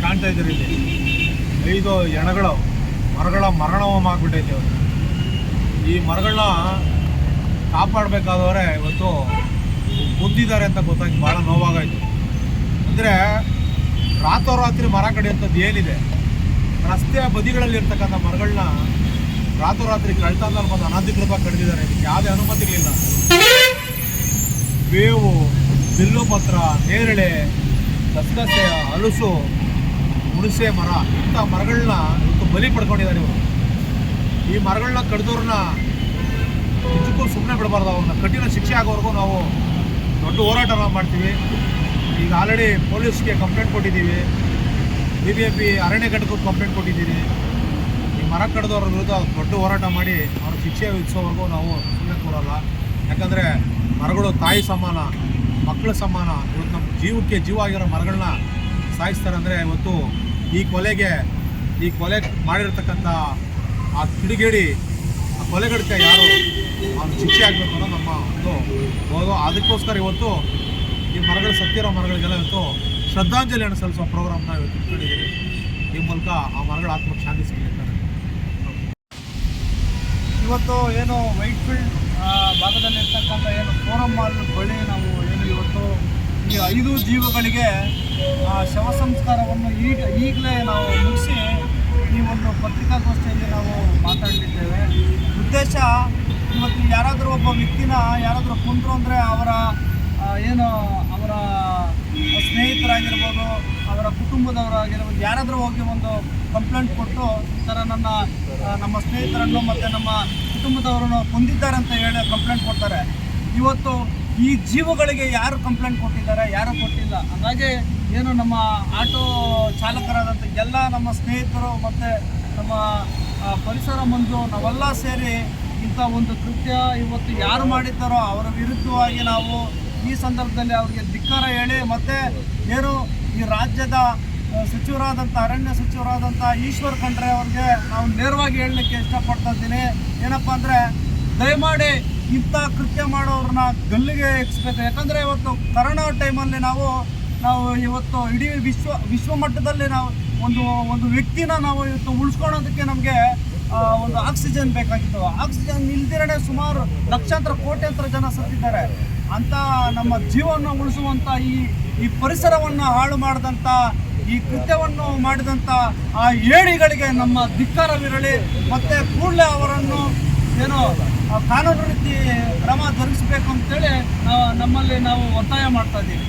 ನೋಡ್ತಾ ಇದ್ದೀರಿ ಇಲ್ಲಿ. ಐದು ಎಣಗಳು, ಮರಗಳ ಮರಣವಮ್ಮ ಆಗ್ಬಿಟ್ಟೈತೆ ಅವರು ಈ ಮರಗಳನ್ನ ಕಾಪಾಡಬೇಕಾದವರೆ ಇವತ್ತು ಕುಂದಿದ್ದಾರೆ ಅಂತ ಗೊತ್ತಾಗಿ ಭಾಳ ನೋವಾಗಾಯಿತು. ಅಂದರೆ ರಾತ್ರೋರಾತ್ರಿ ಮರ ಕಡಿಯುವಂಥದ್ದು ಏನಿದೆ? ರಸ್ತೆಯ ಬದಿಗಳಲ್ಲಿರ್ತಕ್ಕಂಥ ಮರಗಳನ್ನ ರಾತ್ರೋರಾತ್ರಿ ಕಳ್ತನದಲ್ಲಿ ಬಂದು ಅನಧಿಕೃತವಾಗಿ ಕಡಿದಿದ್ದಾರೆ. ಇದಕ್ಕೆ ಯಾವುದೇ ಅನುಮತಿಗಳಿಲ್ಲ. ಬೇವು ಬಿಲ್ಲು ಪತ್ರ ನೇರಳೆ ಗಸಗಸೆ ಹಲಸು, ಹುಣಸೆ ಮರ, ಇಂಥ ಮರಗಳನ್ನ ಇವತ್ತು ಬಲಿ ಪಡ್ಕೊಂಡಿದ್ದಾರೆ ಇವರು. ಈ ಮರಗಳನ್ನ ಕಡಿದವ್ರನ್ನ ನಿಜಕ್ಕೂ ಸುಮ್ಮನೆ ಬಿಡಬಾರ್ದು, ಅವ್ರನ್ನ ಕಠಿಣ ಶಿಕ್ಷೆ ಆಗೋವರೆಗೂ ನಾವು ದೊಡ್ಡ ಹೋರಾಟನ ಮಾಡ್ತೀವಿ. ಈಗ ಆಲ್ರೆಡಿ ಪೊಲೀಸ್ಗೆ ಕಂಪ್ಲೇಂಟ್ ಕೊಟ್ಟಿದ್ದೀವಿ. ಬಿ ಬಿ ಎಂ ಪಿ ಅರಣ್ಯ ಘಟಕಕ್ಕೆ ಕಂಪ್ಲೇಂಟ್ ಕೊಟ್ಟಿದ್ದೀರಿ. ಈ ಮರ ಕಡಿದವ್ರ ವಿರುದ್ಧ ದೊಡ್ಡ ಹೋರಾಟ ಮಾಡಿ ಅವ್ರ ಶಿಕ್ಷೆ ವಿಧಿಸೋವರೆಗೂ ನಾವು ಸುಮ್ಮನೆ ಕೊಡೋಲ್ಲ ಯಾಕಂದರೆ ಮರಗಳು ತಾಯಿ ಸಮಾನ. ಮಕ್ಕಳ ಸಮಾನ. ಇವತ್ತು ನಮ್ಮ ಜೀವಕ್ಕೆ ಜೀವ ಆಗಿರೋ ಮರಗಳನ್ನ ಸಾಯಿಸ್ತಾರೆ ಅಂದರೆ ಇವತ್ತು ಈ ಕೊಲೆಗೆ, ಈ ಕೊಲೆ ಮಾಡಿರ್ತಕ್ಕಂಥ ಆ ಕಿಡಿಗೇಡಿ, ಆ ಕೊಲೆಗಡಕ ಯಾರು? ಅವ್ನು ಶಿಕ್ಷೆ ಆಗಬೇಕು ಅನ್ನೋ ನಮ್ಮ ಒಂದು ಹೋಗೋ ಅದಕ್ಕೋಸ್ಕರ ಇವತ್ತು ಈ ಮರಗಳು, ಸತ್ತಿರೋ ಮರಗಳಿಗೆಲ್ಲ ಇವತ್ತು ಶ್ರದ್ಧಾಂಜಲಿಯನ್ನು ಸಲ್ಲಿಸುವ ಪ್ರೋಗ್ರಾಮ್ನ ಇವತ್ತು ಇಟ್ಕೊಂಡಿದ್ದೀವಿ ಈ ಮೂಲಕ ಆ ಮರಗಳ ಆತ್ಮಕ್ಕೆ ಶಾಂತಿ ಸಿಗಲಿ ಅಂತ ಇವತ್ತು ಏನು ವೈಟ್ ಫೀಲ್ಡ್ ಭಾಗದಲ್ಲಿ ಇರ್ತಕ್ಕಂಥ ಏನು ಫೋರಂ ಮಾಲ್ ಬಳಿ ನಾವು ಇವತ್ತು ಈ ಐದು ಜೀವಗಳಿಗೆ ಶವ ಸಂಸ್ಕಾರವನ್ನು ಈಗ, ಈಗಲೇ ನಾವು ಮುಗಿಸಿ ಈ ಒಂದು ಪತ್ರಿಕಾಗೋಷ್ಠಿಯಲ್ಲಿ ನಾವು ಮಾತಾಡಲಿದ್ದೇವೆ ಉದ್ದೇಶ, ಇವತ್ತು ಯಾರಾದರೂ ಒಬ್ಬ ವ್ಯಕ್ತಿನ ಯಾರಾದರೂ ಕುಂದ್ರು ಅಂದರೆ ಅವರ ಏನು, ಅವರ ಸ್ನೇಹಿತರಾಗಿರ್ಬೋದು, ಅವರ ಕುಟುಂಬದವರಾಗಿರ್ಬೋದು, ಯಾರಾದರೂ ಹೋಗಿ ಒಂದು ಕಂಪ್ಲೇಂಟ್ ಕೊಟ್ಟು ಈ ಥರ ನನ್ನ ನಮ್ಮ ಸ್ನೇಹಿತರನ್ನು ಮತ್ತು ನಮ್ಮ ಕುಟುಂಬದವರನ್ನು ಕೊಂದಿದ್ದಾರೆ ಅಂತ ಹೇಳಿ ಕಂಪ್ಲೇಂಟ್ ಕೊಡ್ತಾರೆ. ಇವತ್ತು ಈ ಜೀವಗಳಿಗೆ ಯಾರು ಕಂಪ್ಲೇಂಟ್ ಕೊಟ್ಟಿದ್ದಾರೆ, ಯಾರು ಕೊಟ್ಟಿಲ್ಲ? ಹಾಗಾಗಿ ಏನು ನಮ್ಮ ಆಟೋ ಚಾಲಕರಾದಂಥ ಎಲ್ಲ ನಮ್ಮ ಸ್ನೇಹಿತರು ಮತ್ತು ನಮ್ಮ ಪರಿಸರ ಮಂಜು ನಾವೆಲ್ಲ ಸೇರಿ ಇಂಥ ಒಂದು ಕೃತ್ಯ ಇವತ್ತು ಯಾರು ಮಾಡಿದ್ದಾರೋ ಅವರ ವಿರುದ್ಧವಾಗಿ ನಾವು ಈ ಸಂದರ್ಭದಲ್ಲಿ ಅವರಿಗೆ ಧಿಕ್ಕಾರ ಹೇಳಿ ಮತ್ತು ಏನು ಈ ರಾಜ್ಯದ ಸಚಿವರಾದಂಥ, ಅರಣ್ಯ ಸಚಿವರಾದಂಥ ಈಶ್ವರ್ ಖಂಡ್ರೆ ಅವ್ರಿಗೆ ನಾವು ನೇರವಾಗಿ ಹೇಳಲಿಕ್ಕೆ ಇಷ್ಟಪಡ್ತಾ ಇದ್ದೀನಿ. ಏನಪ್ಪ ಅಂದರೆ, ದಯಮಾಡಿ ಇಂಥ ಕೃತ್ಯ ಮಾಡೋರನ್ನ ಗಲ್ಲಿಗೆ ಎಕ್ಸ್ಬೇಕು ಯಾಕಂದರೆ ಇವತ್ತು ಕರೋನಾ ಟೈಮಲ್ಲಿ ನಾವು ನಾವು ಇವತ್ತು ಇಡೀ ವಿಶ್ವ ವಿಶ್ವ ಮಟ್ಟದಲ್ಲಿ ನಾವು ಒಂದು ಒಂದು ವ್ಯಕ್ತಿನ ನಾವು ಇವತ್ತು ಉಳಿಸ್ಕೊಳೋದಕ್ಕೆ ನಮಗೆ ಒಂದು ಆಕ್ಸಿಜನ್ ಬೇಕಾಗಿತ್ತು. ಆಕ್ಸಿಜನ್ ಇಲ್ದಿರಡೆ ಸುಮಾರು ಲಕ್ಷಾಂತರ, ಕೋಟ್ಯಾಂತರ ಜನ ಸತ್ತಿದ್ದಾರೆ. ಅಂತ ನಮ್ಮ ಜೀವವನ್ನು ಉಳಿಸುವಂಥ ಈ ಈ ಪರಿಸರವನ್ನು ಹಾಳು ಮಾಡಿದಂಥ, ಈ ಕೃತ್ಯವನ್ನು ಮಾಡಿದಂಥ ಆ ಏಡಿಗಳಿಗೆ ನಮ್ಮ ಧಿಕ್ಕಾರವಿರಲಿ. ಮತ್ತು ಕೂಡಲೇ ಅವರನ್ನು ಏನು ಕಾನೂನು ರೀತಿ ಕ್ರಮ ಜರುಗಿಸಬೇಕು ಅಂತೇಳಿ ನಾವು ನಮ್ಮಲ್ಲಿ ನಾವು ಒತ್ತಾಯ ಮಾಡ್ತಾ ಇದ್ದೀವಿ.